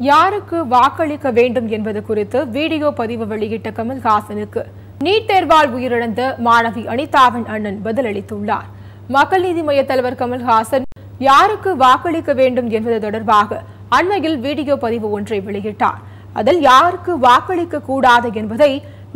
யாருக்கு வாக்களிக்க வேண்டும் என்பது குறித்து வீடியோ பதிவு வெளியிட்ட கமல்ஹாசனுக்கு நீட் தேர்வால் உயிரிழந்த மாணவி அனிதாவின் அண்ணன் பதிலளித்துள்ளார். மக்கள் நீதி மய்ய தலைவர் கமல்ஹாசன் யாருக்கு வாக்களிக்க வேண்டும் என்பது தொடர்பாக அண்மையில் வீடியோ பதிவு ஒன்றை வெளியிட்டார். அதில் யாருக்கு வாக்களிக்க கூடாது என்பதை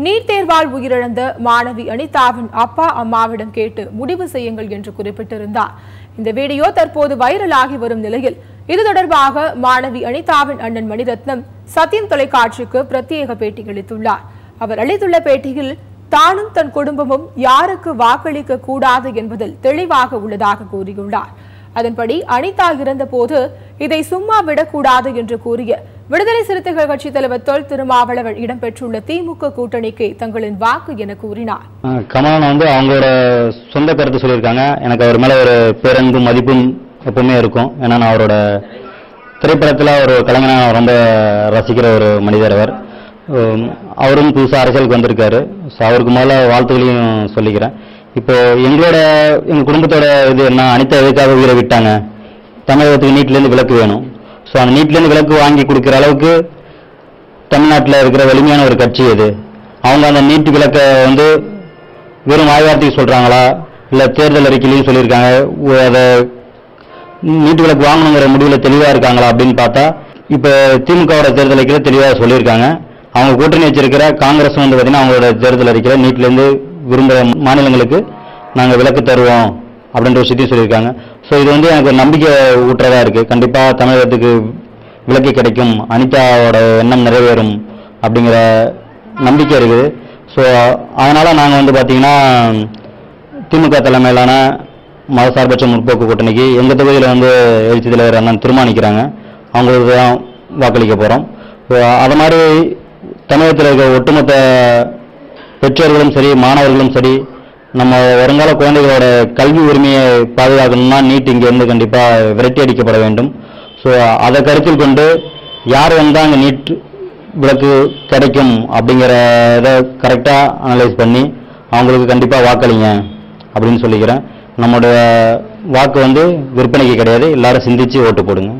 நீட் தேர்வால் உயிரிழந்த மாணவி அனிதாவின் அப்பா அம்மாவிடம் கேட்டு முடிவு செய்யுங்கள் என்று குறிப்பிட்டிருந்தார். இந்த வீடியோ தற்போது வைரலாகி வரும் நிலையில் இது தொடர்பாக மாணவி அனிதாவின் அண்ணன் மணிரத்னம் சத்தியம் தொலைக்காட்சிக்கு பிரத்யேக பேட்டி அளித்துள்ளார். அவர் அளித்துள்ள பேட்டியில் தானும் தன் குடும்பமும் யாருக்கு வாக்களிக்க கூடாது என்பதில் தெளிவாக உள்ளதாக கூறியுள்ளார். அதன்படி அனிதா இருந்தபோது இதை சும்மா விடக்கூடாது என்று கூறிய விடுதலை சிறுத்தைகள் கட்சி தலைவர் தொல் திருமாவளவன் இடம்பெற்றுள்ள திமுக கூட்டணிக்கு தங்களின் வாக்கு என கூறினார். கமலன் வந்து அவங்களோட சொந்த கருத்து சொல்லியிருக்காங்க. எனக்கு அவர் மேல ஒரு பேரன்பும் மதிப்பும் எப்பவுமே இருக்கும். ஏன்னா நான் அவரோட திரைப்படத்தில் ஒரு கலைஞனாக நான் ரொம்ப ரசிக்கிற ஒரு மனிதர் அவர். அவரும் புதுசாக அரசியலுக்கு வந்திருக்காரு. ஸோ அவருக்கு முதல்ல வாழ்த்துக்களையும் சொல்லிக்கிறேன். இப்போ எங்களோட எங்கள் குடும்பத்தோட இது என்ன அனிதா எதுக்காக உயிரை விட்டாங்க? தமிழகத்துக்கு நீட்லேருந்து விளக்கு வேணும். ஸோ அந்த நீட்லேருந்து விளக்கு வாங்கி கொடுக்குற அளவுக்கு தமிழ்நாட்டில் இருக்கிற வலிமையான ஒரு கட்சி இது அவங்க அந்த நீட்டு விளக்கை வந்து வெறும் வாய்வார்த்தைக்கு சொல்கிறாங்களா இல்லை தேர்தல் அறிக்கையிலையும் சொல்லியிருக்காங்க. அதை நீட்டு விளக்கு வாங்கணுங்கிற முடிவில் தெளிவாக இருக்காங்களா அப்படின்னு பார்த்தா இப்போ திமுகவோட தேர்தல் அறிக்கையில் தெளிவாக சொல்லியிருக்காங்க. அவங்க கூட்டணி வச்சிருக்கிற காங்கிரஸ் வந்து பார்த்தீங்கன்னா அவங்களோட தேர்தல் அறிக்கையில் நீட்லேருந்து விரும்புகிற மாநிலங்களுக்கு நாங்கள் விலக்கு தருவோம் அப்படின்ற விஷயத்தையும் சொல்லியிருக்காங்க. ஸோ இது வந்து எனக்கு நம்பிக்கை ஊட்டுறதா இருக்குது கண்டிப்பாக தமிழகத்துக்கு விலக்கு கிடைக்கும். அனிதாவோட எண்ணம் நிறைவேறும் அப்படிங்கிற நம்பிக்கை இருக்குது. ஸோ அதனால் நாங்கள் வந்து பார்த்தீங்கன்னா திமுக தலைமையிலான மதசார்பற்ற முற்போக்கு கூட்டணிக்கு எங்கள் தொகுதியில் வந்து எழுச்சி தலைவர் அண்ணன் தீர்மானிக்கிறாங்க அவங்களுக்கு தான் வாக்களிக்க போகிறோம் அது மாதிரி தமிழகத்தில் இருக்க ஒட்டுமொத்த பெற்றோர்களும் சரி மாணவர்களும் சரி நம்ம வருங்கால குழந்தைகளோட கல்வி உரிமையை பாதுகாக்கணும்னா நீட் இங்கேருந்து கண்டிப்பாக விரட்டி அடிக்கப்பட வேண்டும். ஸோ அதை கருத்தில் கொண்டு யார் வந்தால் அங்கே நீட் விளக்கு கிடைக்கும் அப்படிங்கிற இதை கரெக்டாக அனலைஸ் பண்ணி அவங்களுக்கு கண்டிப்பாக வாக்களிங்க அப்படின்னு சொல்லிக்கிறேன். நம்முடைய வாக்கு வந்து விற்பனைக்கு கிடையாது. எல்லாரும் சிந்திச்சு ஓட்டு போடுங்க.